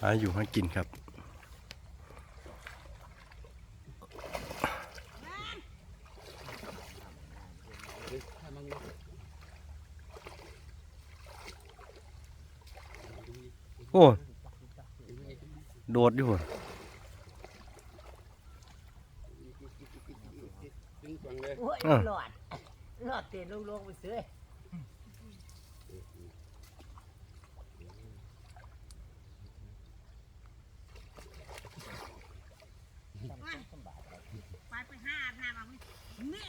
หาอยู่หากินครับโอ้โดดอยู่พุ่นโอ้ยอะหลอดหลอดเตียนลงๆไปเสือ ไปไปห้าอาบน้ำ เอาเหม็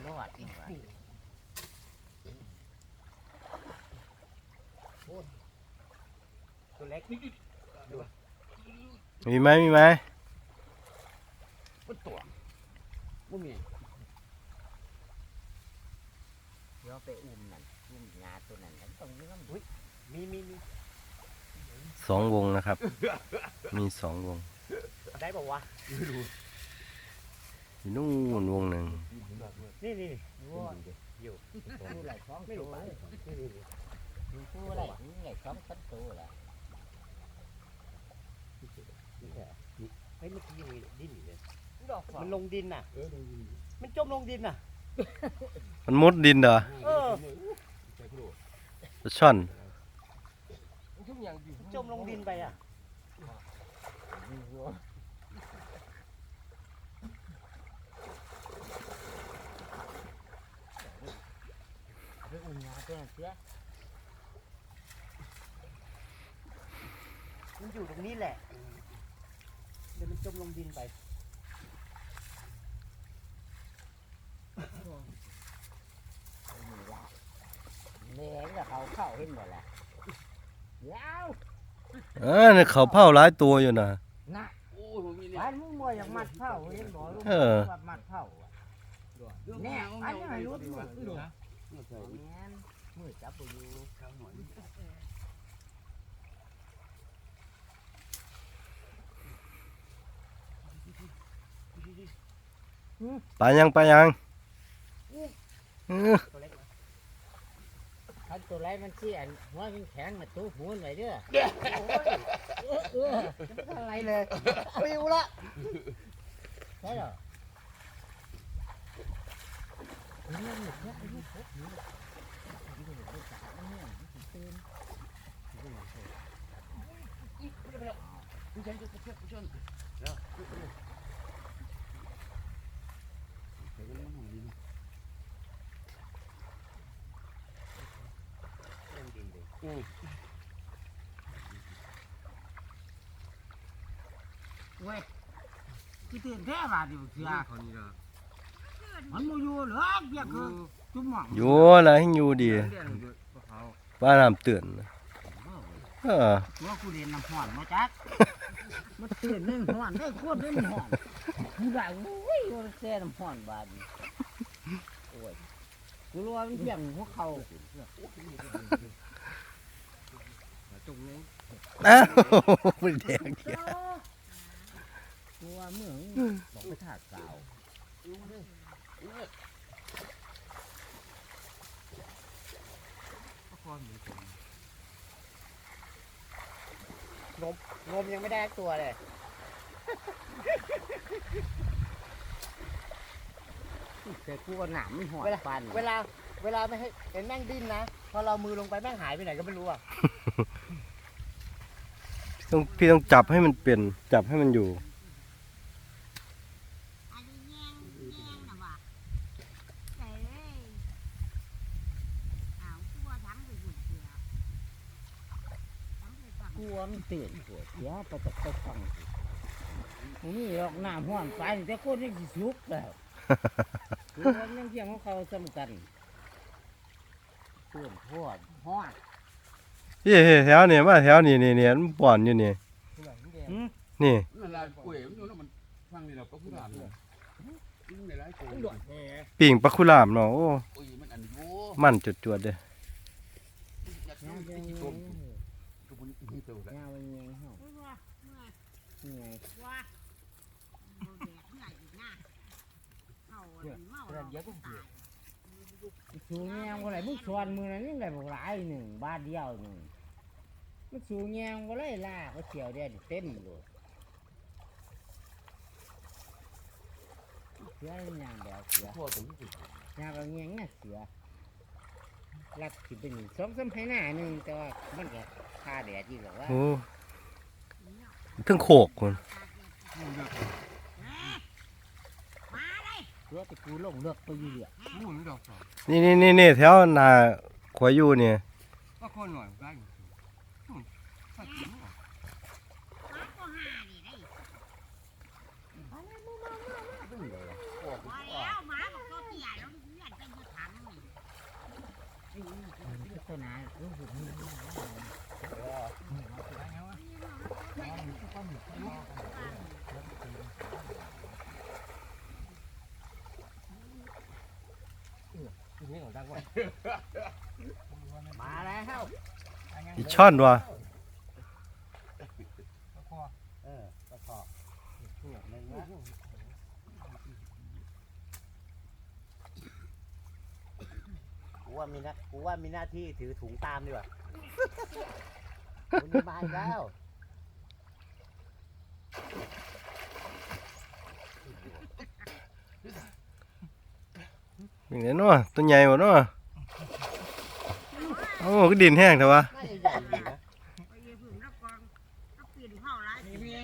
นหลอดนี่หว่าตัวเล็กนี่มีไหมมีไหม มันตัวบ่มี เดี๋ยวไปอุ้มนั่นอุ้มงาตัวนั้นมันต้องยืม มีมีมีสองวงนะครับ มีสองวงได้ป่าวะมีนู่นวงหนึ่งนี่นี่รู้ว่าอยู่ผู้ไหลสองไม่ตัรู้วไปเลยนี่นี่นี่อยู่ผู้ไหลนี่ไหลสองสามตัวแหละนี่แค่นี่เฮ้ยเมื่อกี้ยังมีดิ้นอยู่เลยดอกสองมันลงดินน่ะมันจมลงดินน่ะ มันมุดดินเหรอเออปลาช่อนมัน จมลงดินไปอะไปอุ้มงาตัวนั้เสือมันอยู่ตรงนี้แหละ เดี๋ยวมันจมลงดินไปแดงกับเขาเข้าเห็นหมดแหละยาว เออเนี่ยเขาเผาหลายตัวอยู่นะน่ะโอ้ยผมมีเนี่ยบ้านมึงบ่อยากมัดเผาเห็นบ่ลูกเออว่ามัดเผาอะแน่อันนี้ให้รู้ตัวดูแม่นมือจับบ่อยู่ปลายังปลายังเออ ตัวเล็กนะคันตัวไรมันเสียนหัวมันแข็งมาตู้หูนไว้เด้อโอ้ยเออเอออะไรเลยปิวละใช่เหรอเออมันหลุดเนี่ยไอ้นี่พบนี่ไอ้นี่มันสาดมันเนี่ยมันสิตื่น ผู้ชนผู้ชนผู้ชนแล้วเดี๋ยวก็เล่นของดีนะ ลงดิน เลยเว้ยที่ตื่นแท้บาดอยู่เสือคนนี้ละมันบ่อยู่เหรอเบียกคือจุ่มหม่องอยู่อะไรให้อยู่ดีเรียนอยู่พวกเขาปลาน้ำเตือนเออตัวกูเรียนน้ำห่อนมาจักมันตื่นเรื่องห่อนได้โคตรเรื่องห่อนกูได้โอ้ยว่าแซ่น้ำห่อนบาดนี่โอ้ยกูรู้ว่ามันเบี่ยงหัวเข่า จุกเลยอ้าวไม่แดงเขียวกูว่าเมืองบอกไปถากสาวพวกเขาเหมือนกันงมยังไม่ได้ตัวเลยแต่กูว่าหนามมันห่อนเวลาฟัน เวลา เวลาไม่ให้เห็นแม่งดิ้นนะ พอเรามือลงไปแม่งหายไปไหนก็ไม่รู้อะ ต้องพี่ต้องจับให้มันเป็นจับให้มันอยู่อันนี้แย่งแย่งนะว่ะเอ้ยอ้าวกูว่าทั้งไปหุ่นเสือทั้งไปฝั่งกูว่ามันตื่นปวดเสียไปตะไปฟังนี่หรอกน้ำห่อนไปแต่คนยังสิสุกแล้วกูว่ามันเพียงของเขาสำคัญตื่นพวดห่อน พี่แถวนี่มาแถวนี่นี่นี่มันป่อนอยู่นี่นี่นนอยู่แนี่ยนี่ปิ่งปลาคุลามเนาะโอ้มันจุดจวดๆเด้ออดี๋ต้วมัตาลย สูงแงงบ่ได้มึงสวนมือนั้นยังได้บ่หลายหนึ่งบาทเดียวหนึ่งมันสูงแงงบ่ได้ลากก็เสียวได้เต็มเลยเสือมันยางแบบเสือพ่อถึงสิยางก็แงงน่ะเสือรัดสิเป็นสองสามให้หน้าหนึ่งแต่ว่ามันก็คาแดดอยู่หรอกว่าโอ้ถึงโขกคน เสือแต่กูลงเลือกไปอยู่เรื่อยมูนดอกสองนี่นี่นี่นี่แถวหนาขวายอยู่เนี่ยก็คนหน่อยได้ถ้ากินตัวหนารู้สึกมีนี่ขอ งดังว่ามาแล้วอีช่อนวะเออก็พอหนึ่งนะกูว่ามีนะกูว่ามีหน้าที่ถือถุงตามดีกว่าคุณนี่มาอีกแล้ว อย่างนี้เนาะตัวใหญ่กว่าเนาะโอ้ก็ดินแห้งเถอะวะน่าจะใหญ่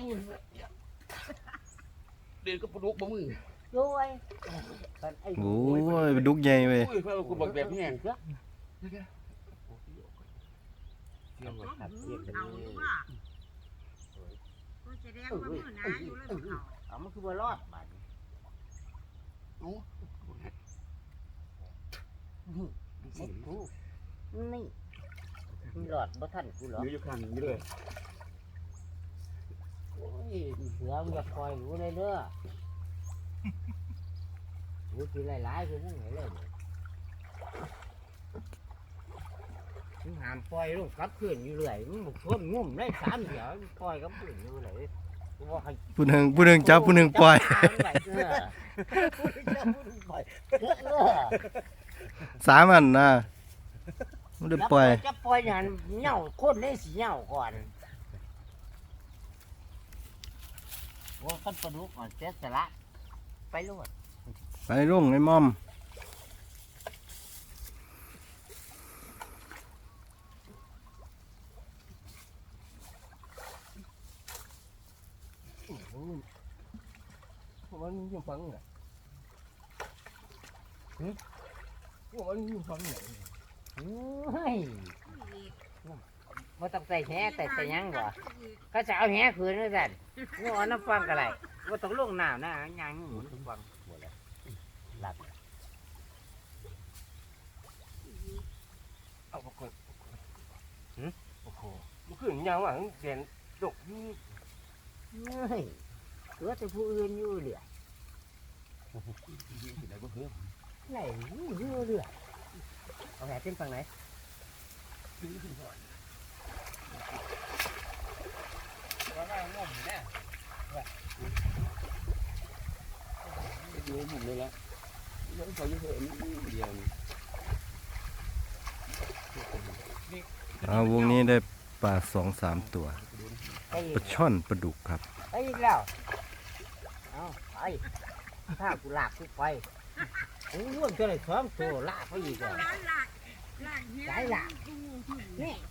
อยู่นะเดินก็ปลุกบ่มือด้วยกันไอ้โอ้ยเป็นดุกใหญ่เว้ยอุ้ยเพื่อนกูบอกแบบนี้เทียมกับขัดเทียมกันนี่เอามันคือว่ารอดบาด นี้ไอ้กูนี่มึงหลอดบ่ทันกูหรอกอยู่อยู่ข้างนี้เลยโอ้ยเสือมึงอย่าปล่อยรู้เลยเด้อรู้ทีหลายๆคือมึงเห็นเลยมึงห้ามปล่อยลูกกลับคืนอยู่เรื่อยมึงบอกทนงุ่มได้สามเดี๋ยวมึงปล่อยกลับคืนอยู่เลยกูบอกให้ ผู้หนึ่งผู้หนึ่งจับผู้หนึ่งปล่อย สามอันนะไม่ได้ปล่อย จะปล่อยอย่างเหน่าคนได้สีเหน่าก่อนว่าขั้นปลาดุกก่อนเสียสละไปลวดไปรุ่งไอ้มอม มันยังฟังอะ มันยังฟังอะเฮ้ยว่าต้องใส่แหแต่ใส่หยังบ่เขาจะเอาแหคืนด้วยกันนี่ว่าน้ำฟังกันไรว่าต้องลงน้ำนะหยังหมุนน้ำฟังหมดแล้วหลับเอาปกติโอ้โหมันขึ้นยาวอะเด่นดกยี่เฮ้ยเหลือแต่ผู้อื่นอยู่เหลือไหนก็คือ ไหนอยู่เหลือเอาแหขึ้นฝั่งไหนอยู่หมุนเลยละยังเขาอยู่เหินเดียวเอาวงนี้ได้ปลาสองสามตัวไปอีปลากช่อนปลาดุกครับไปอีกแล้ว เอาไปถ้ากูลากกูไปโอ้ยร่วมจะเลยสองตัวลากไปอีกแล้ว หลากหลากเฮียใจลากนี่